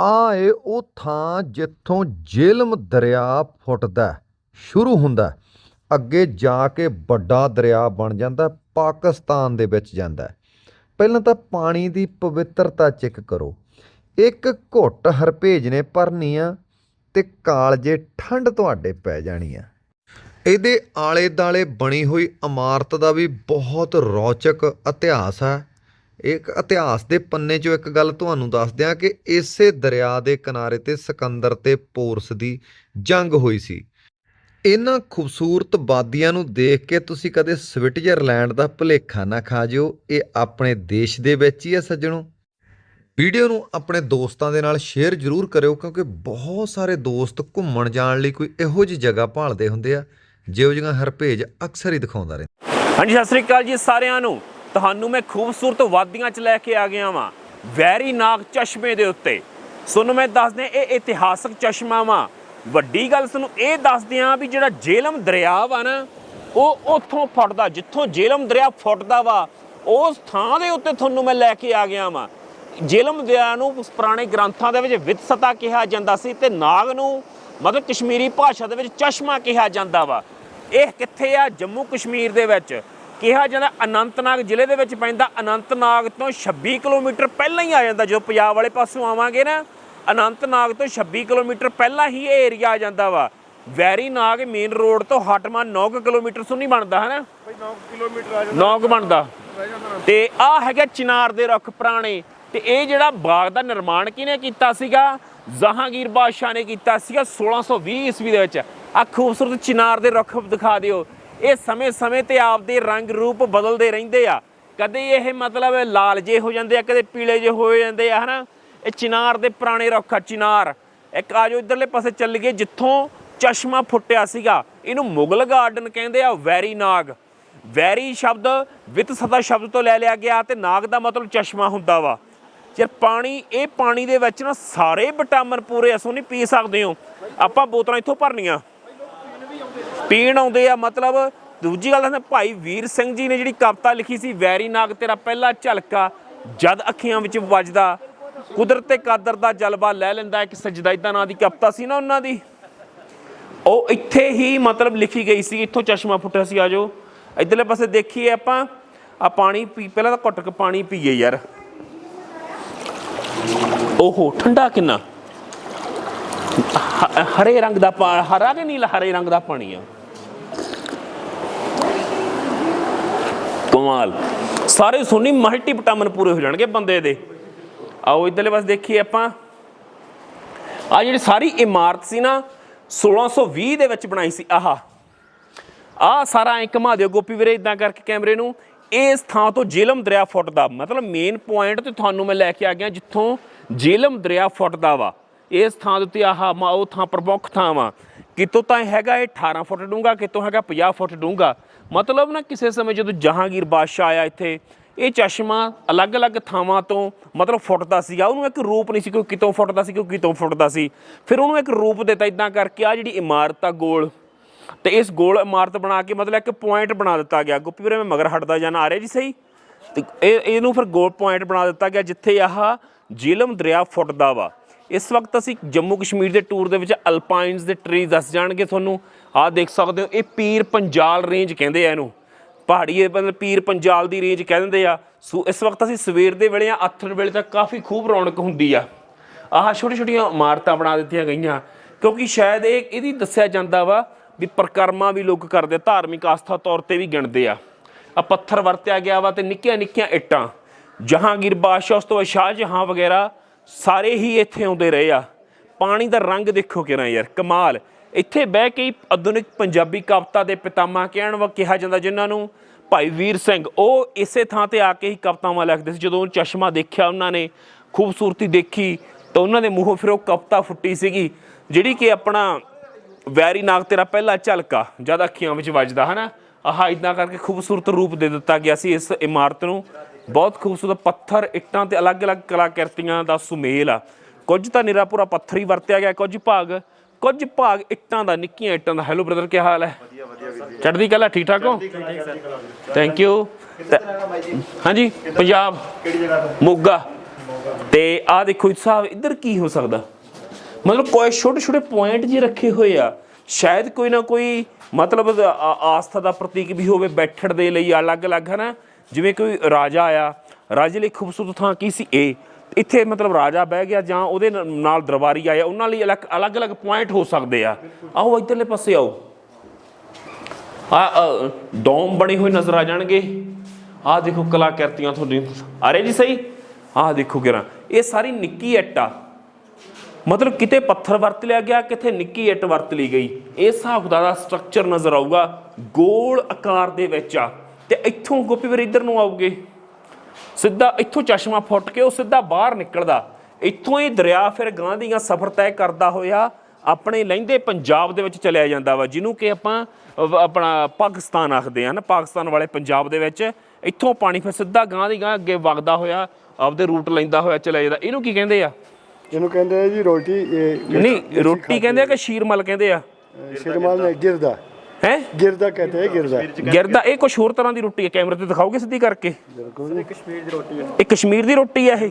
ਆ ਏ, ਉਹ ਥਾਂ ਜਿੱਥੋਂ ਜੇਲਮ ਦਰਿਆ ਫੁੱਟਦਾ ਸ਼ੁਰੂ ਹੁੰਦਾ ਅੱਗੇ ਜਾ ਕੇ ਵੱਡਾ ਦਰਿਆ ਬਣ ਜਾਂਦਾ ਪਾਕਿਸਤਾਨ ਦੇ ਵਿੱਚ ਜਾਂਦਾ ਪਹਿਲਾਂ ਤਾਂ ਪਾਣੀ ਦੀ ਪਵਿੱਤਰਤਾ ਚੈੱਕ ਕਰੋ। ਇੱਕ ਘੁੱਟ ਹਰਪੇਜ ਨੇ ਭਰਨੀ ਆ ਤੇ ਕਾਲਜੇ ਠੰਡ ਤੁਹਾਡੇ ਪੈ ਜਾਣੀ ਆ। ਇਹਦੇ ਆਲੇ ਦਾਲੇ ਬਣੀ ਹੋਈ ਇਮਾਰਤ ਦਾ ਵੀ ਬਹੁਤ ਰੌਚਕ ਇਤਿਹਾਸ ਹੈ। ਇੱਕ ਇਤਿਹਾਸ ਦੇ ਪੰਨੇ 'ਚੋਂ ਇੱਕ ਗੱਲ ਤੁਹਾਨੂੰ ਦੱਸ ਦਿਆਂ ਕਿ ਇਸੇ ਦਰਿਆ ਦੇ ਕਿਨਾਰੇ ਤੇ ਸਿਕੰਦਰ ਤੇ ਪੋਰਸ ਦੀ ਜੰਗ ਹੋਈ ਸੀ। ਇਹਨਾਂ ਖੂਬਸੂਰਤ ਬਾਦੀਆਂ ਨੂੰ ਦੇਖ ਕੇ ਤੁਸੀਂ ਕਦੇ ਸਵਿਟਜ਼ਰਲੈਂਡ ਦਾ ਭੁਲੇਖਾ ਨਾ ਖਾ ਜਿਓ। ਇਹ ਆਪਣੇ ਦੇਸ਼ ਦੇ ਵਿੱਚ ਹੀ ਹੈ ਸੱਜਣੋ। ਵੀਡੀਓ ਨੂੰ ਆਪਣੇ ਦੋਸਤਾਂ ਦੇ ਨਾਲ ਸ਼ੇਅਰ ਜ਼ਰੂਰ ਕਰਿਓ ਕਿਉਂਕਿ ਬਹੁਤ ਸਾਰੇ ਦੋਸਤ ਘੁੰਮਣ ਜਾਣ ਲਈ ਕੋਈ ਇਹੋ ਜਿਹੀ ਜਗ੍ਹਾ ਭਾਲਦੇ ਹੁੰਦੇ ਆ, ਜਿਹੋ ਜਿਹੀਆਂ ਹਰਪੇਜ ਅਕਸਰ ਹੀ ਦਿਖਾਉਂਦਾ ਰਹਿੰਦਾ। ਹਾਂਜੀ, ਸਤਿ ਸ੍ਰੀ ਅਕਾਲ ਜੀ ਸਾਰਿਆਂ ਨੂੰ। ਤੁਹਾਨੂੰ ਮੈਂ ਖੂਬਸੂਰਤ ਵਾਦੀਆਂ 'ਚ ਲੈ ਕੇ ਆ ਗਿਆ ਵਾਂ। ਵੈਰੀ ਨਾਗ ਚਸ਼ਮੇ ਦੇ ਉੱਤੇ। ਤੁਹਾਨੂੰ ਮੈਂ ਦੱਸ ਇਹ ਇਤਿਹਾਸਕ ਚਸ਼ਮਾ ਵਾ। ਵੱਡੀ ਗੱਲ ਤੁਹਾਨੂੰ ਇਹ ਦੱਸ ਦਿਆਂ ਵੀ ਜਿਹੜਾ ਜੇਲਮ ਦਰਿਆ ਵਾ ਨਾ, ਉਹ ਉੱਥੋਂ ਫੁੱਟਦਾ ਜਿੱਥੋਂ ਜੇਲਮ ਦਰਿਆ ਫੁੱਟਦਾ ਵਾ, ਉਸ ਥਾਂ ਦੇ ਉੱਤੇ ਤੁਹਾਨੂੰ ਮੈਂ ਲੈ ਕੇ ਆ ਗਿਆ ਵਾਂ। ਜੇਲਮ ਦਰਿਆ ਨੂੰ ਪੁਰਾਣੇ ਗ੍ਰੰਥਾਂ ਦੇ ਵਿੱਚ ਵਿਤਸਤਾ ਕਿਹਾ ਜਾਂਦਾ ਸੀ ਤੇ ਨਾਗ ਨੂੰ ਮਤਲਬ ਕਸ਼ਮੀਰੀ ਭਾਸ਼ਾ ਦੇ ਵਿੱਚ ਚਸ਼ਮਾ ਕਿਹਾ ਜਾਂਦਾ ਵਾ। ਇਹ ਕਿੱਥੇ ਆ? ਜੰਮੂ ਕਸ਼ਮੀਰ ਦੇ ਵਿੱਚ। ਕਿਹਾ ਜਾਂਦਾ ਅਨੰਤਨਾਗ ਜ਼ਿਲ੍ਹੇ ਦੇ ਵਿੱਚ ਪੈਂਦਾ। ਅਨੰਤਨਾਗ ਤੋਂ 26 ਕਿਲੋਮੀਟਰ ਪਹਿਲਾਂ ਹੀ ਆ ਜਾਂਦਾ। ਜਦੋਂ ਪੰਜਾਬ ਵਾਲੇ ਪਾਸੋਂ ਆਵਾਂਗੇ ਨਾ ਅਨੰਤਨਾਗ ਤੋਂ 26 ਕਿਲੋਮੀਟਰ ਪਹਿਲਾਂ ਹੀ ਇਹ ਏਰੀਆ ਆ ਜਾਂਦਾ ਵਾ। ਵੈਰੀ ਨਾਗ ਮੇਨ ਰੋਡ ਤੋਂ ਹਟਮਾ 9 ਕੁ ਕਿਲੋਮੀਟਰ ਤੋਂ ਨਹੀਂ ਬਣਦਾ ਹੈ ਨਾ ਭਾਈ 9 ਕਿਲੋਮੀਟਰ ਆ 9 ਕੁ ਬਣਦਾ। ਰਹਿ ਜਾਂਦਾ ਤੇ ਆ ਹੈਗਾ ਚਿਨਾਰ ਦੇ ਰੁੱਖ ਪੁਰਾਣੇ। ਤੇ ਇਹ ਜਿਹੜਾ ਬਾਗ ਦਾ ਨਿਰਮਾਣ ਕਿਹਨੇ ਕੀਤਾ ਸੀਗਾ? ਜਹਾਂਗੀਰ ਬਾਦਸ਼ਾਹ ਨੇ ਕੀਤਾ ਸੀਗਾ 1620 ਈਸਵੀ ਦੇ ਵਿੱਚ। ਆ ਖੂਬਸੂਰਤ ਚਿਨਾਰ ਦੇ ਰੁੱਖ ਦਿਖਾ ਦਿਓ। ਇਹ ਸਮੇਂ-ਸਮੇਂ ਤੇ ਆਪਦੇ ਰੰਗ ਰੂਪ ਬਦਲਦੇ ਰਹਿੰਦੇ ਆ। ਕਦੇ ਇਹ ਮਤਲਬ ਲਾਲ ਜੇ ਹੋ ਜਾਂਦੇ ਆ, ਕਦੇ ਪੀਲੇ ਜੇ ਹੋ ਜਾਂਦੇ ਆ, ਹਨਾ? ਇਹ ਚਿਨਾਰ ਦੇ ਪੁਰਾਣੇ ਰੁੱਖ ਆ, ਚਿਨਾਰ। ਇੱਕ ਆਜੋ ਇਧਰਲੇ ਪਾਸੇ ਚੱਲ ਗਏ, ਜਿੱਥੋਂ ਚਸ਼ਮਾ ਫੁੱਟਿਆ ਸੀਗਾ, ਇਹਨੂੰ ਮੁਗਲ ਗਾਰਡਨ ਕਹਿੰਦੇ ਆ, ਵੈਰੀ ਨਾਗ। ਵੈਰੀ ਸ਼ਬਦ ਵਿਤ ਸਦਾ ਸ਼ਬਦ ਤੋਂ ਲੈ ਲਿਆ ਗਿਆ ਤੇ ਨਾਗ ਦਾ ਮਤਲਬ ਚਸ਼ਮਾ ਹੁੰਦਾ ਵਾ। ਯਾਰ, ਪਾਣੀ, ਇਹ ਪਾਣੀ ਦੇ ਵਿੱਚ ਨਾ ਸਾਰੇ ਵਿਟਾਮਿਨ ਪੂਰੇ ਅਸੋ ਨਹੀਂ ਪੀ ਸਕਦੇ ਹੋ। ਆਪਾਂ ਬੋਤਲਾਂ ਇੱਥੋਂ ਭਰਨੀਆਂ। ਪੀਣ ਆਉਂਦੇ ਆ, ਮਤਲਬ ਦੂਜੀ ਗੱਲ ਦੱਸਦਾ, ਭਾਈ ਵੀਰ ਸਿੰਘ ਜੀ ਨੇ ਜਿਹੜੀ ਕਵਿਤਾ ਲਿਖੀ ਸੀ, ਵੈਰੀ ਨਾਗ, ਤੇਰਾ ਪਹਿਲਾ ਝਲਕਾ, ਜਦ ਅੱਖੀਆਂ ਵਿੱਚ ਵੱਜਦਾ, ਕੁਦਰਤ ਤੇ ਕਾਦਰ ਦਾ ਜਲਵਾ ਲੈ ਲੈਂਦਾ, ਇੱਕ ਸਜਦਾ ਨਾਂ ਦੀ ਕਵਿਤਾ ਸੀ ਨਾ ਉਹਨਾਂ ਦੀ। ਉਹ ਇੱਥੇ ਹੀ ਮਤਲਬ ਲਿਖੀ ਗਈ ਸੀ, ਇੱਥੋਂ ਚਸ਼ਮਾ ਫੁੱਟਿਆ ਸੀ ਆਜੋ ਇਧਰਲੇ ਪਾਸੇ ਦੇਖੀਏ ਆਪਾਂ ਆ ਪਾਣੀ ਪੀ, ਪਹਿਲਾਂ ਤਾਂ ਘੁੱਟ ਕੇ ਪਾਣੀ ਪੀਏ ਯਾਰ। ਓਹੋ, ਠੰਡਾ ਕਿੰਨਾ? ਹਰੇ ਰੰਗ ਦਾ ਪਾ- ਹਰਾ ਕਿ ਨੀਲਾ, ਹਰੇ ਰੰਗ ਦਾ ਪਾਣੀ ਆ? ਕਮਾਲ। ਸਾਰੇ ਸੁਣੀ ਮਲਟੀ ਵਿਟਾਮਿਨ ਪੂਰੇ ਹੋ ਜਾਣਗੇ ਬੰਦੇ ਦੇ। ਆਓ ਇਧਰਲੇ ਪਾਸੇ ਦੇਖੀਏ ਆਪਾਂ। ਆ ਜਿਹੜੀ ਸਾਰੀ ਇਮਾਰਤ ਸੀ ਨਾ 1620 ਦੇ ਵਿੱਚ ਬਣਾਈ ਸੀ, ਆਹ। ਆ ਸਾਰਾ ਐ ਘੁਮਾ ਦਿਓ ਗੋਪੀ ਵੀਰੇ, ਇਦਾਂ ਕਰਕੇ ਕੈਮਰੇ ਨੂੰ। ਇਸ ਥਾਂ ਤੋਂ ਜੇਲਮ ਦਰਿਆ ਫੁੱਟਦਾ। ਮਤਲਬ ਮੇਨ ਪੁਆਇੰਟ ਤੇ ਤੁਹਾਨੂੰ ਮੈਂ ਲੈ ਕੇ ਆ ਗਿਆ, ਜਿੱਥੋਂ ਜੇਲਮ ਦਰਿਆ ਫੁੱਟਦਾ ਵਾ। ਇਸ ਥਾਂ ਦੇ ਉੱਤੇ ਆਹ ਮਾ- ਉਹ ਥਾਂ ਪ੍ਰਮੁੱਖ ਥਾਂ ਵਾ। ਕਿਤੋਂ ਤਾਂ ਇਹ ਹੈਗਾ ਇਹ 18 ਫੁੱਟ ਡੂੰਗਾ ਕਿਤੋਂ ਹੈਗਾ 50 ਫੁੱਟ ਡੂੰਗਾ ਮਤਲਬ ਨਾ ਕਿਸੇ ਸਮੇਂ ਜਦੋਂ ਜਹਾਂਗੀਰ ਬਾਦਸ਼ਾਹ ਆਇਆ ਇੱਥੇ, ਇਹ ਚਸ਼ਮਾ ਅਲੱਗ-ਅਲੱਗ ਥਾਵਾਂ ਤੋਂ ਮਤਲਬ ਫੁੱਟਦਾ ਸੀਗਾ ਉਹਨੂੰ ਇੱਕ ਰੂਪ ਨਹੀਂ ਸੀ ਕੋਈ ਕਿਤੋਂ ਫੁੱਟਦਾ ਸੀ, ਕੋਈ ਕਿਤੋਂ ਫੁੱਟਦਾ ਸੀ। ਫਿਰ ਉਹਨੂੰ ਇੱਕ ਰੂਪ ਦਿੱਤਾ ਇਦਾਂ ਕਰਕੇ ਆ ਜਿਹੜੀ ਇਮਾਰਤ ਆ ਗੋਲ, ਤੇ ਇਸ ਗੋਲ ਇਮਾਰਤ ਬਣਾ ਕੇ ਮਤਲਬ ਇੱਕ ਪੁਆਇੰਟ ਬਣਾ ਦਿੱਤਾ ਗਿਆ। ਗੁੱਪੀ ਵੀਰੇ, ਮੈਂ ਮਗਰ ਹਟਦਾ ਜਾਣਾ। ਆ ਰਿਹਾ ਜੀ ਸਹੀ? ਤੇ ਇਹ ਇਹਨੂੰ ਫਿਰ ਗੋਲ ਪੁਆਇੰਟ ਬਣਾ ਦਿੱਤਾ ਗਿਆ, ਜਿੱਥੇ ਆਹ ਜੀਲਮ ਦਰਿਆ ਫੁੱਟਦਾ ਵਾ। ਇਸ ਵਕਤ ਅਸੀਂ ਜੰਮੂ ਕਸ਼ਮੀਰ ਦੇ ਟੂਰ ਦੇ ਵਿੱਚ ਅਲਪਾਈਨਸ ਦੇ ਟਰੀ ਦੱਸ ਜਾਣਗੇ ਤੁਹਾਨੂੰ। ਆਹ ਦੇਖ ਸਕਦੇ ਹੋ, ਇਹ ਪੀਰ ਪੰਜਾਲ ਰੇਂਜ ਕਹਿੰਦੇ ਆ ਇਹਨੂੰ। ਪਹਾੜੀ ਮਤਲਬ ਪੀਰ ਪੰਜਾਲ ਦੀ ਰੇਂਜ ਕਹਿ ਦਿੰਦੇ ਆ। ਸੋ ਇਸ ਵਕਤ ਅਸੀਂ ਸਵੇਰ ਦੇ ਵੇਲੇ ਆ, ਅੱਥਰ ਵੇਲੇ ਤਾਂ ਕਾਫੀ ਖੂਬ ਰੌਣਕ ਹੁੰਦੀ ਆ। ਆਹ ਛੋਟੀ ਛੋਟੀਆਂ ਇਮਾਰਤਾਂ ਬਣਾ ਦਿੱਤੀਆਂ ਗਈਆਂ, ਕਿਉਂਕਿ ਸ਼ਾਇਦ ਇਹ ਇਹਦੀ ਦੱਸਿਆ ਜਾਂਦਾ ਵਾ ਵੀ ਪ੍ਰਕਰਮਾ ਵੀ ਲੋਕ ਕਰਦੇ ਧਾਰਮਿਕ ਆਸਥਾ ਤੌਰ ਤੇ ਵੀ ਗਿਣਦੇ ਆ। ਆ ਪੱਥਰ ਵਰਤਿਆ ਗਿਆ ਵਾ ਤੇ ਨਿੱਕੀਆਂ ਨਿੱਕੀਆਂ ਇੱਟਾਂ, ਜਹਾਂਗੀਰ ਬਾਦਸ਼ਾਹ, ਉਸ ਤੋਂ ਬਾਅਦ ਸ਼ਾਹਜਹਾਂ ਵਗੈਰਾ ਸਾਰੇ ਹੀ ਇੱਥੇ ਆਉਂਦੇ ਰਹੇ ਆ। ਪਾਣੀ ਦਾ ਰੰਗ ਦੇਖੋ ਕਿਰਾਂ ਯਾਰ, ਕਮਾਲ। ਇੱਥੇ ਬਹਿ ਕੇ ਹੀ ਆਧੁਨਿਕ ਪੰਜਾਬੀ ਕਵਿਤਾ ਦੇ ਪਿਤਾਮਾ ਕਹਿਣ ਵਾ ਕਿਹਾ ਜਾਂਦਾ ਜਿਨ੍ਹਾਂ ਨੂੰ, ਭਾਈ ਵੀਰ ਸਿੰਘ, ਉਹ ਇਸੇ ਥਾਂ ਤੇ ਆ ਕੇ ਹੀ ਕਵਿਤਾਵਾਂ ਲਿਖਦੇ ਸੀ। ਜਦੋਂ ਚਸ਼ਮਾ ਦੇਖਿਆ ਉਹਨਾਂ ਨੇ, ਖੂਬਸੂਰਤੀ ਦੇਖੀ, ਤਾਂ ਉਹਨਾਂ ਦੇ ਮੂੰਹੋਂ ਫਿਰ ਉਹ ਕਵਿਤਾ ਫੁੱਟੀ ਸੀਗੀ, ਜਿਹੜੀ ਕਿ ਆਪਣਾ, ਵੈਰੀ ਨਾਗ ਤੇਰਾ ਪਹਿਲਾ ਝਲਕਾ, ਜਦ ਅੱਖੀਆਂ ਵਿੱਚ ਵੱਜਦਾ, ਹਨਾ? ਆਹ ਇਦਾਂ ਕਰਕੇ ਖੂਬਸੂਰਤ ਰੂਪ ਦੇ ਦਿੱਤਾ ਗਿਆ ਸੀ ਇਸ ਇਮਾਰਤ ਨੂੰ। ਬਹੁਤ ਖੂਬਸੂਰਤ ਪੱਥਰ ਇੱਟਾਂ ਤੇ ਅਲੱਗ-ਅਲੱਗ ਕਲਾਕ੍ਰਿਤੀਆਂ ਦਾ ਸੁਮੇਲ ਆ। ਕੁਝ ਤਾਂ ਨਿਰਾਪੁਰਾ ਪੱਥਰ ਹੀ ਵਰਤਿਆ ਗਿਆ, ਕੁਝ ਭਾਗ। ਕੁਝ ਭਾਗ ਇੱਟਾਂ ਦਾ, ਨਿੱਕੀਆਂ ਇੱਟਾਂ ਦਾ। ਹੈਲੋ ਬ੍ਰਦਰ ਕੀ ਹਾਲ ਹੈ? ਵਧੀਆ ਵਧੀਆ ਚੜ੍ਹਦੀ ਕਲਾ ਠੀਕ ਠਾਕ ਹੋ ਥੈਂਕ ਯੂ ਹਾਂਜੀ, ਪੰਜਾਬ ਕਿਹੜੀ ਜਗ੍ਹਾ ਤੋਂ ਮੋਗਾ। ਤੇ ਆ ਦੇਖੋ ਇਸ ਸਾਹਿਬ, ਇੱਧਰ ਕੀ ਹੋ ਸਕਦਾ? ਮਤਲਬ ਕੋਈ ਛੋਟੇ ਛੋਟੇ ਪੁਆਇੰਟ ਜੀ ਰੱਖੇ ਹੋਏ ਆ। ਸ਼ਾਇਦ ਕੋਈ ਨਾ ਕੋਈ ਮਤਲਬ ਆਸਥਾ ਦਾ ਪ੍ਰਤੀਕ ਵੀ ਹੋਵੇ ਬੈਠਣ ਦੇ ਲਈ, ਅਲੱਗ-ਅਲੱਗ ਹੈ ਨਾ ਜਿਵੇਂ ਕੋਈ ਰਾਜਾ ਆਇਆ, ਰਾਜੇ ਲਈ ਖੂਬਸੂਰਤ ਥਾਂ ਕੀ ਸੀ? ਇਹ ਇੱਥੇ ਮਤਲਬ ਰਾਜਾ ਬਹਿ ਗਿਆ ਜਾਂ ਉਹਦੇ ਨਾਲ ਦਰਬਾਰੀ ਆਇਆ, ਉਹਨਾਂ ਲਈ ਅਲੱਗ, ਅਲੱਗ-ਅਲੱਗ ਪੁਆਇੰਟ ਹੋ ਸਕਦੇ ਆ। ਆਓ ਇੱਧਰਲੇ ਪਾਸੇ ਆਓ। ਆ ਡੋਮ ਬਣੇ ਹੋਏ ਨਜ਼ਰ ਆ ਜਾਣਗੇ। ਆ ਦੇਖੋ ਕਲਾਕ੍ਰਿਤੀਆਂ ਤੁਹਾਡੀ। ਅਰੇ ਜੀ ਸਹੀ? ਆ ਦੇਖੋ ਕਿਰਾ ਇਹ ਸਾਰੀ ਨਿੱਕੀ ਇੱਟ ਆ। ਮਤਲਬ ਕਿਤੇ ਪੱਥਰ ਵਰਤ ਲਿਆ ਗਿਆ, ਕਿਤੇ ਨਿੱਕੀ ਇੱਟ ਵਰਤ ਲਈ ਗਈ। ਇਹ ਹਿਸਾਬ ਦਾ ਸਟਰਕਚਰ ਨਜ਼ਰ ਆਊਗਾ। ਗੋਲ ਆਕਾਰ ਦੇ ਵਿੱਚ ਆ। ਤੇ ਇੱਥੋਂ ਗੋਪੀ ਵੀਰ ਇੱਧਰ ਨੂੰ ਆਉਗੇ। ਸਿੱਧਾ ਇੱਥੋਂ ਚਸ਼ਮਾ ਫੁੱਟ ਕੇ ਉਹ ਸਿੱਧਾ ਬਾਹਰ ਨਿਕਲਦਾ। ਇੱਥੋਂ ਇਹ ਦਰਿਆ ਫਿਰ ਗਾਂ ਦੀਆਂ ਸਫ਼ਰ ਤੈਅ ਕਰਦਾ ਹੋਇਆ ਆਪਣੇ ਲਹਿੰਦੇ ਪੰਜਾਬ ਦੇ ਵਿੱਚ ਚਲਿਆ ਜਾਂਦਾ ਵਾ ਜਿਹਨੂੰ ਕਿ ਆਪਾਂ ਆਪਣਾ ਪਾਕਿਸਤਾਨ ਆਖਦੇ ਆ ਨਾ ਪਾਕਿਸਤਾਨ ਵਾਲੇ ਪੰਜਾਬ ਦੇ ਵਿੱਚ ਇੱਥੋਂ ਪਾਣੀ ਫਿਰ ਸਿੱਧਾ ਗਾਂ ਦੀ ਗਾਂ ਅੱਗੇ ਵਗਦਾ ਹੋਇਆ ਆਪਦੇ ਰੂਟ ਲੈਂਦਾ ਹੋਇਆ ਚਲਿਆ ਜਾਂਦਾ। ਇਹਨੂੰ ਕੀ ਕਹਿੰਦੇ ਆ? ਇਹਨੂੰ ਕਹਿੰਦੇ ਆ ਜੀ ਰੋਟੀ ਨਹੀਂ ਰੋਟੀ ਕਹਿੰਦੇ ਆ ਕਿ ਸ਼ੀਰਮਲ ਕਹਿੰਦੇ ਆ? ਸ਼ਿਰਮਾਲ ਨੇ ਗਿਰਦਾ। ਹੈ? ਗਿਰਦਾ ਕਹਤੇ ਹੈ ਗਿਰਦਾ। ਗਿਰਦਾ ਇਹ ਕੁਝ ਹੋਰ ਤਰ੍ਹਾਂ ਦੀ ਰੋਟੀ ਹੈ? ਕੈਮਰੇ ਤੇ ਦਿਖਾਓਗੇ ਸਿੱਧੀ ਕਰਕੇ? ਕਸ਼ਮੀਰ ਦੀ ਰੋਟੀ ਹੈ। ਇਹ ਕਸ਼ਮੀਰ ਦੀ ਰੋਟੀ ਹੈ ਇਹ?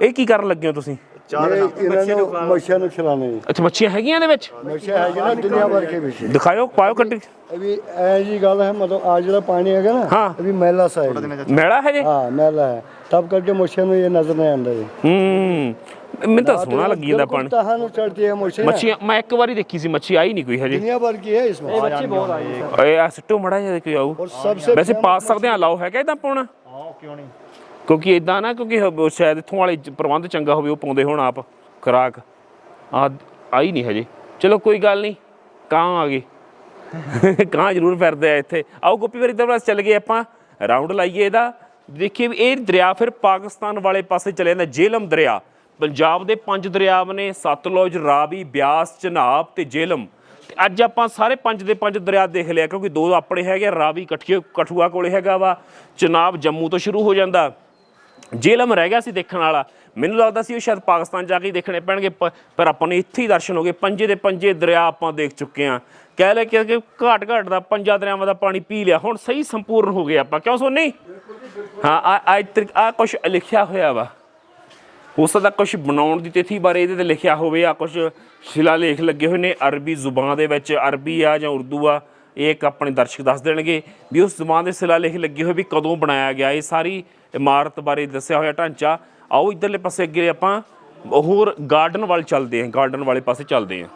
ਇਹ ਕੀ ਕਰਨ ਲੱਗੇ ਹੋ ਤੁਸੀਂ? ਇਹਨਾਂ ਨੂੰ ਮੱਛੀਆਂ ਨੂੰ ਖਿਲਾਣੇ ਜੀ। ਅੱਛਾ ਮੱਛੀਆਂ ਹੈਗੀਆਂ ਇਹਦੇ ਵਿੱਚ? ਮੱਛੀਆਂ ਹੈਗੀਆਂ ਨਾ ਦੁਨੀਆ ਭਰ ਕੇ ਵਿੱਚ। ਦਿਖਾਓ ਪਾਓ ਕੱਢ। ਅਭੀ ਐ ਜੀ ਗੱਲ ਹੈ ਮਤਲਬ ਆ ਜਿਹੜਾ ਪਾਣੀ ਹੈਗਾ ਨਾ ਹਾਂ। ਅਭੀ ਮੈਲਾ ਸਾ ਹੈ। ਮੈਲਾ ਹੈ ਜੀ ਹਾਂ ਮੈਲਾ ਹੈ। ਤਬ ਕਰਕੇ ਮੱਛੀਆਂ ਨੂੰ ਇਹ ਨਜ਼ਰ ਨਹੀਂ ਆਉਂਦਾ ਜੀ। ਹੂੰ। ਮੈਨੂੰ ਤਾਂ ਸੋਹਣਾ ਲੱਗੀ ਜਾਂਦਾ ਪਾਣੀ ਤਹਾਂ ਨੂੰ ਚੜਤੀ ਹੈ ਮੱਛੀ ਮੱਛੀਆਂ ਮੈਂ ਇੱਕ ਵਾਰੀ ਦੇਖੀ ਸੀ ਮੱਛੀ ਆਈ ਨਹੀਂ ਕੋਈ ਹਜੇ दुनिया भर की है इसमें मच्छी बहुत आई है ਓਏ ਆ ਸਿੱਟੋ ਮੜਾ ਜਿਹਾ ਕੋਈ ਆਊ और सबसे ਵੈਸੇ ਪਾ ਸਕਦੇ ਆ ਲਾਓ ਹੈਗਾ ਇਦਾਂ ਪਾਉਣਾ हाँ क्यों नहीं ਕਿਉਂਕਿ ਇਦਾਂ ਨਾ ਕਿਉਂਕਿ ਉਹ ਸ਼ਾਇਦ ਇੱਥੋਂ ਵਾਲੇ ਚ ਪ੍ਰਬੰਧ ਚੰਗਾ ਹੋਵੇ ਉਹ ਪਾਉਂਦੇ ਹੋਣ ਆਪ ਖਰਾਕ ਆ ਆਈ ਨਹੀਂ ਹਜੇ ਚਲੋ ਕੋਈ ਗੱਲ ਨਹੀਂ ਕਾਂ ਆ ਗਏ ਕਾਂ ਜ਼ਰੂਰ ਫਿਰਦੇ ਆ ਇੱਥੇ ਆਓ ਗੋਪੀ ਵੀਰ ਇਧਰ ਪਾਸੇ ਚੱਲ ਗਏ ਆਪਾਂ ਰਾਉਂਡ ਲਾਈਏ ਇਹਦਾ ਦੇਖੀਏ ਵੀ ਇਹ ਦਰਿਆ ਫਿਰ ਪਾਕਿਸਤਾਨ ਵਾਲੇ ਪਾਸੇ ਚਲੇ ਜਾਂਦਾ ਜੇਲਮ ਦਰਿਆ ਪੰਜਾਬ ਦੇ ਪੰਜ ਦਰਿਆਵ ਨੇ ਸਤਲੁਜ ਰਾਵੀ ਬਿਆਸ ਚਨਾਬ ਤੇ ਜੇਲਮ। ਤੇ ਅੱਜ ਆਪਾਂ ਸਾਰੇ ਪੰਜ ਦੇ ਪੰਜ ਦਰਿਆ ਦੇਖ ਲਿਆ ਕਿਉਂਕਿ ਦੋ ਆਪਣੇ ਹੈਗੇ ਆ, ਰਾਵੀ ਕਠੀਏ ਕਠੂਆ ਕੋਲੇ ਹੈਗਾ ਵਾ ਚਨਾਬ ਜੰਮੂ ਤੋਂ ਸ਼ੁਰੂ ਹੋ ਜਾਂਦਾ। ਜੇਲਮ ਰਹਿ ਗਿਆ ਸੀ ਦੇਖਣ ਵਾਲਾ। ਮੈਨੂੰ ਲੱਗਦਾ ਸੀ ਉਹ ਸ਼ਾਇਦ ਪਾਕਿਸਤਾਨ ਜਾ ਕੇ ਹੀ ਦੇਖਣੇ ਪੈਣਗੇ ਪਰ ਆਪਾਂ ਨੂੰ ਇੱਥੇ ਹੀ ਦਰਸ਼ਨ ਹੋ ਗਏ। ਪੰਜੇ ਦੇ ਪੰਜੇ ਦਰਿਆ ਆਪਾਂ ਦੇਖ ਚੁੱਕੇ ਆ ਕਹਿ ਲੈ ਕਿ ਘਾਟ ਘਾਟ ਦਾ ਪੰਜਾਂ ਦਰਿਆਵਾਂ ਦਾ ਪਾਣੀ ਪੀ ਲਿਆ। ਹੁਣ ਸਹੀ ਸੰਪੂਰਨ ਹੋ ਗਏ ਆਪਾਂ। ਕਿਉਂ ਸੋਨੀ? ਹਾਂ ਆ ਆ ਆ ਕੁਝ ਲਿਖਿਆ ਹੋਇਆ ਵਾ। ਹੋ ਸਕਦਾ ਕੁਝ ਬਣਾਉਣ ਦੀ ਤਿਥੀ ਬਾਰੇ ਇਹਦੇ ਤੇ ਲਿਖਿਆ ਹੋਵੇ ਆ ਕੁਝ ਸ਼ਿਲਾਲੇਖ ਲੱਗੇ ਹੋਏ ਨੇ। ਅਰਬੀ ਜ਼ੁਬਾਨ ਦੇ ਵਿੱਚ ਅਰਬੀ ਆ ਜਾਂ ਉਰਦੂ ਆ, ਇਹ ਇੱਕ ਆਪਣੇ ਦਰਸ਼ਕ ਦੱਸ ਦੇਣਗੇ। ਵੀ ਉਸ ਜ਼ੁਬਾਨ ਦੇ ਸ਼ਿਲਾ ਲੇਖ ਲੱਗੇ ਹੋਏ ਵੀ ਕਦੋਂ ਬਣਾਇਆ ਗਿਆ, ਇਹ ਸਾਰੀ ਇਮਾਰਤ ਬਾਰੇ ਦੱਸਿਆ ਹੋਇਆ ਢਾਂਚਾ। ਆਓ ਇਧਰਲੇ ਪਾਸੇ ਅੱਗੇ ਆਪਾਂ ਹੋਰ ਗਾਰਡਨ ਵੱਲ ਚੱਲਦੇ ਹਾਂ, ਗਾਰਡਨ ਵਾਲੇ ਪਾਸੇ ਚੱਲਦੇ ਹਾਂ।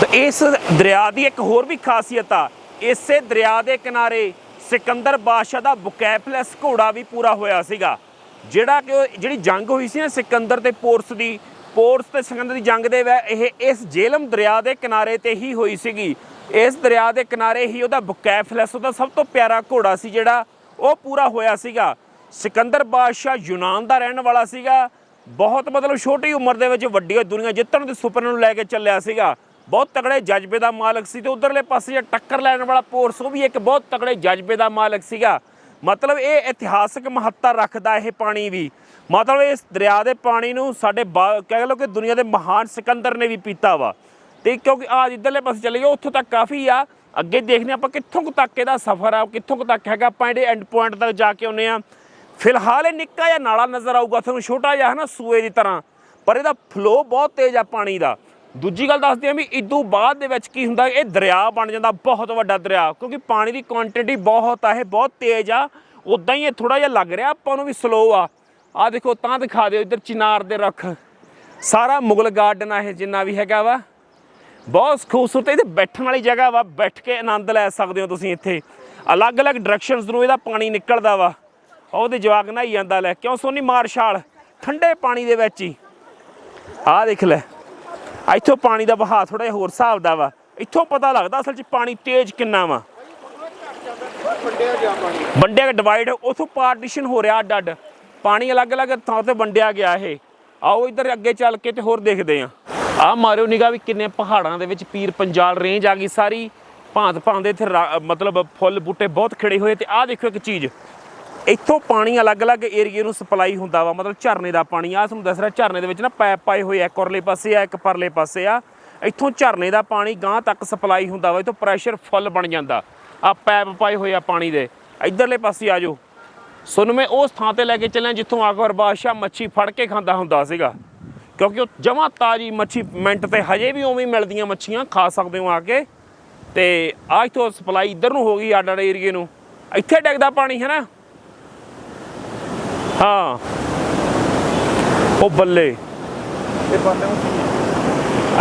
ਤਾਂ ਇਸ ਦਰਿਆ ਦੀ ਇੱਕ ਹੋਰ ਵੀ ਖਾਸੀਅਤ ਆ, ਇਸੇ ਦਰਿਆ ਦੇ ਕਿਨਾਰੇ ਸਿਕੰਦਰ ਬਾਦਸ਼ਾਹ ਦਾ ਬੁਕੈਫਲਸ ਘੋੜਾ ਵੀ ਪੂਰਾ ਹੋਇਆ ਸੀਗਾ। ਜਿਹੜਾ ਕਿ ਉਹ- ਜਿਹੜੀ ਜੰਗ ਹੋਈ ਸੀ ਨਾ ਸਿਕੰਦਰ ਤੇ ਪੋਰਸ ਦੀ, ਪੋਰਸ ਤੇ ਸਿਕੰਦਰ ਦੀ ਜੰਗ ਦੇ ਵੇ ਇਹ ਇਸ ਜੇਲਮ ਦਰਿਆ ਦੇ ਕਿਨਾਰੇ ਤੇ ਹੀ ਹੋਈ ਸੀਗੀ। ਇਸ ਦਰਿਆ ਦੇ ਕਿਨਾਰੇ ਹੀ ਉਹਦਾ ਬੁਕੈਫਲਸ, ਉਹਦਾ ਸਭ ਤੋਂ ਪਿਆਰਾ ਘੋੜਾ ਸੀ ਜਿਹੜਾ, ਉਹ ਪੂਰਾ ਹੋਇਆ ਸੀਗਾ। ਸਿਕੰਦਰ ਬਾਦਸ਼ਾਹ ਯੂਨਾਨ ਦਾ ਰਹਿਣ ਵਾਲਾ ਸੀਗਾ। ਬਹੁਤ ਮਤਲਬ ਛੋਟੀ ਉਮਰ ਦੇ ਵਿੱਚ ਵੱਡੀ ਦੁਨੀਆ ਜਿੱਤਣ ਦੇ ਸੁਪਨੇ ਨੂੰ ਲੈ ਕੇ ਚੱਲਿਆ ਸੀਗਾ। ਬਹੁਤ ਤਕੜੇ ਜਜ਼ਬੇ ਦਾ ਮਾਲਕ ਸੀ ਤੇ ਉਧਰਲੇ ਪਾਸੇ ਜਿਹੜਾ ਟੱਕਰ ਲੈਣ ਵਾਲਾ ਪੋਰਸ, ਉਹ ਵੀ ਇੱਕ ਬਹੁਤ ਤਕੜੇ ਜਜ਼ਬੇ ਦਾ ਮਾਲਕ ਸੀਗਾ। ਮਤਲਬ ਇਹ ਇਤਿਹਾਸਕ ਮਹੱਤਤਾ ਰੱਖਦਾ ਇਹ ਪਾਣੀ ਵੀ। ਮਤਲਬ ਇਸ ਦਰਿਆ ਦੇ ਪਾਣੀ ਨੂੰ ਸਾਡੇ ਬਾ- ਕਹਿ ਲਓ ਕਿ ਦੁਨੀਆ ਦੇ ਮਹਾਨ ਸਿਕੰਦਰ ਨੇ ਵੀ ਪੀਤਾ ਵਾ। ਤੇ ਕਿਉਂਕਿ ਆ ਇਧਰਲੇ ਪਾਸੇ ਚਲੇ ਗਏ ਉੱਥੋਂ ਤੱਕ ਕਾਫੀ ਆ। ਅੱਗੇ ਦੇਖਦੇ ਹਾਂ ਆਪਾਂ ਕਿੱਥੋਂ ਕੁ ਤੱਕ ਇਹਦਾ ਸਫ਼ਰ ਆ, ਕਿੱਥੋਂ ਕੁ ਤੱਕ ਹੈਗਾ। ਆਪਾਂ ਇਹਦੇ ਐਂਡ ਪੁਆਇੰਟ ਤੱਕ ਜਾ ਕੇ ਆਉਨੇ ਆ ਫਿਲਹਾਲ ਇਹ ਨਿੱਕਾ ਜਿਹਾ ਨਾਲਾ ਨਜ਼ਰ ਆਊਗਾ। ਤੁਹਾਨੂੰ ਛੋਟਾ ਜਿਹਾ ਹੈ ਨਾ ਸੂਏ ਦੀ ਤਰ੍ਹਾਂ। ਪਰ ਇਹਦਾ ਫਲੋ ਬਹੁਤ ਤੇਜ਼ ਆ ਪਾਣੀ ਦਾ। ਦੂਜੀ ਗੱਲ ਦੱਸਦੇ ਆ ਵੀ ਇਦੋਂ ਬਾਅਦ ਦੇ ਵਿੱਚ ਕੀ ਹੁੰਦਾ, ਇਹ ਦਰਿਆ ਬਣ ਜਾਂਦਾ, ਬਹੁਤ ਵੱਡਾ ਦਰਿਆ, ਕਿਉਂਕਿ ਪਾਣੀ ਦੀ ਕੁਆਂਟੀਟੀ ਬਹੁਤ ਆ, ਇਹ ਬਹੁਤ ਤੇਜ਼ ਆ ਉਦਾਂ ਹੀ ਇਹ ਥੋੜਾ ਜਿਹਾ ਲੱਗ ਰਿਹਾ, ਆਪਾਂ ਨੂੰ ਵੀ ਸਲੋ ਆ। ਆ ਦੇਖੋ, ਤਾਂ ਦਿਖਾ ਦਿਓ ਇੱਧਰ ਚਿਨਾਰ ਦੇ ਰੱਖ। ਸਾਰਾ ਮੁਗਲ ਗਾਰਡਨ ਆ ਇਹ, ਜਿੰਨਾ ਵੀ ਹੈਗਾ ਵਾ। ਬਹੁਤ ਖੂਬਸੂਰਤ ਇਹਦੇ ਬੈਠਣ ਵਾਲੀ ਜਗ੍ਹਾ ਵਾ, ਬੈਠ ਕੇ ਆਨੰਦ ਲੈ ਸਕਦੇ ਹੋ ਤੁਸੀਂ ਇੱਥੇ। ਅਲੱਗ-ਅਲੱਗ ਡਾਇਰੈਕਸ਼ਨਸ ਨੂੰ ਇਹਦਾ ਪਾਣੀ ਨਿਕਲਦਾ ਵਾ। ਉਹਦੇ ਜਵਾਗ ਨਹਾਈ ਜਾਂਦਾ, ਲੈ, ਕਿਉਂ ਸੋਨੀ ਮਾਰਸ਼ਾਲ? ਠੰਡੇ ਪਾਣੀ ਦੇ ਵਿੱਚ ਹੀ। ਆਹ ਦੇਖ ਲੈ। ਇੱਥੋਂ ਪਾਣੀ ਦਾ ਬਹਾਅ ਥੋੜਾ ਜਿਹਾ ਹੋਰ ਹਿਸਾਬ ਦਾ ਵਾ। ਇੱਥੋਂ ਪਤਾ ਲੱਗਦਾ ਅਸਲ 'ਚ ਪਾਣੀ ਤੇਜ਼ ਕਿੰਨਾ ਵਾ। ਵੰਡਿਆ ਗਿਆ ਡਿਵਾਈਡ ਉਥੋਂ ਪਾਰਟੀਸ਼ਨ ਹੋ ਰਿਹਾ ਅੱਡ ਅੱਡ ਪਾਣੀ ਅਲੱਗ-ਅਲੱਗ ਥਾਂ ਤੇ ਵੰਡਿਆ ਗਿਆ ਇਹ। ਆਓ ਇੱਧਰ ਅੱਗੇ ਚੱਲ ਕੇ ਤੇ ਹੋਰ ਦੇਖਦੇ ਆ ਆ ਮਾਰਿਓ ਨਿਗਾ ਵੀ ਕਿੰਨੇ ਪਹਾੜਾਂ ਦੇ ਵਿੱਚ ਪੀਰ ਪੰਜਾਲ ਰੇਂਜ ਆ ਗਈ ਸਾਰੀ। ਭਾਂਤ ਭਾਂਤ ਦੇ ਇੱਥੇ ਮਤਲਬ ਫੁੱਲ ਬੂਟੇ ਬਹੁਤ ਖਿੜੇ ਹੋਏ ਤੇ ਆਹ ਦੇਖੋ ਇੱਕ ਚੀਜ਼। ਇੱਥੋਂ ਪਾਣੀ ਅਲੱਗ-ਅਲੱਗ ਏਰੀਏ ਨੂੰ ਸਪਲਾਈ ਹੁੰਦਾ ਵਾ, ਮਤਲਬ ਝਰਨੇ ਦਾ ਪਾਣੀ। ਆ ਤੁਹਾਨੂੰ ਦੱਸ ਰਿਹਾ, ਝਰਨੇ ਦੇ ਵਿੱਚ ਨਾ ਪੈਪ ਪਾਏ ਹੋਏ ਆ, ਇੱਕ ਔਰਲੇ ਪਾਸੇ ਆ, ਇੱਕ ਪਰਲੇ ਪਾਸੇ ਆ। ਇੱਥੋਂ ਝਰਨੇ ਦਾ ਪਾਣੀ ਗਾਂ ਤੱਕ ਸਪਲਾਈ ਹੁੰਦਾ ਵਾ, ਇੱਥੋਂ ਪ੍ਰੈਸ਼ਰ ਫੁੱਲ ਬਣ ਜਾਂਦਾ। ਆ ਪੈਪ ਪਾਏ ਹੋਏ ਆ ਪਾਣੀ ਦੇ। ਇਧਰਲੇ ਪਾਸੇ ਆ ਜਾਓ। ਸੋਨੂੰ ਮੈਂ ਉਸ ਥਾਂ ਤੇ ਲੈ ਕੇ ਚੱਲਿਆ ਜਿੱਥੋਂ ਅਕਬਰ ਬਾਦਸ਼ਾਹ ਮੱਛੀ ਫੜ ਕੇ ਖਾਂਦਾ ਹੁੰਦਾ ਸੀਗਾ। ਕਿਉਂਕਿ ਉਹ ਜਮਾ ਤਾਜੀ ਮੱਛੀ, ਮਿੰਟ ਤੇ ਹਜੇ ਵੀ ਉਵੇਂ ਮਿਲਦੀਆਂ ਮੱਛੀਆਂ, ਖਾ ਸਕਦੇ ਹੋ ਆ ਕੇ। ਤੇ ਆਜ ਤੋਂ ਸਪਲਾਈ ਇੱਧਰ ਨੂੰ ਹੋ ਗਈ ਆਡਾ ਏਰੀਏ ਨੂੰ। ਇੱਥੇ ਡਿੱਗਦਾ ਪਾਣੀ, ਹੈ ਨਾ? ਹਾਂ। ਉਹ ਬੱਲੇ।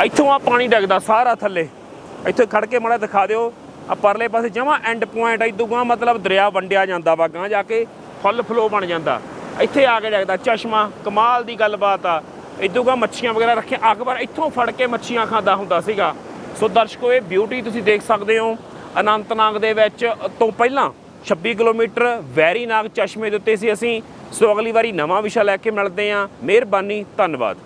ਇੱਥੋਂ ਆ ਪਾਣੀ ਡਿੱਗਦਾ ਸਾਰਾ ਥੱਲੇ। ਇੱਥੇ ਖੜ ਕੇ ਮਾੜਾ ਦਿਖਾ ਦਿਓ। ਆ ਪਰਲੇ ਪਾਸੇ ਜਮਾ ਐਂਡ ਪੁਆਇੰਟ ਇਦੋਂ ਗਾਂ ਮਤਲਬ ਦਰਿਆ ਵੰਡਿਆ ਜਾਂਦਾ ਵਾ ਗਾਂ ਜਾ ਕੇ ਫੁੱਲ ਫਲੋ ਬਣ ਜਾਂਦਾ। ਇੱਥੇ ਆ ਕੇ ਡਿੱਗਦਾ ਚਸ਼ਮਾ, ਕਮਾਲ ਦੀ ਗੱਲਬਾਤ ਆ। ਇਦੋਂ ਗਾਂ ਮੱਛੀਆਂ ਵਗੈਰਾ ਰੱਖੀਆਂ। ਅਕਬਰ ਇੱਥੋਂ ਫੜ ਕੇ ਮੱਛੀਆਂ ਖਾਂਦਾ ਹੁੰਦਾ ਸੀਗਾ। ਸੋ ਦਰਸ਼ਕੋ, ਇਹ ਬਿਊਟੀ ਤੁਸੀਂ ਦੇਖ ਸਕਦੇ ਹੋ। ਅਨੰਤਨਾਗ ਦੇ ਵਿੱਚ ਤੋਂ ਪਹਿਲਾਂ 26 ਕਿਲੋਮੀਟਰ ਵੈਰੀਨਾਗ ਚਸ਼ਮੇ ਦੇ ਉੱਤੇ ਸੀ ਅਸੀਂ। ਸੋ ਅਗਲੀ ਵਾਰੀ ਨਵਾਂ ਵਿਸ਼ਾ ਲੈ ਕੇ ਮਿਲਦੇ ਹਾਂ। ਮਿਹਰਬਾਨੀ, ਧੰਨਵਾਦ।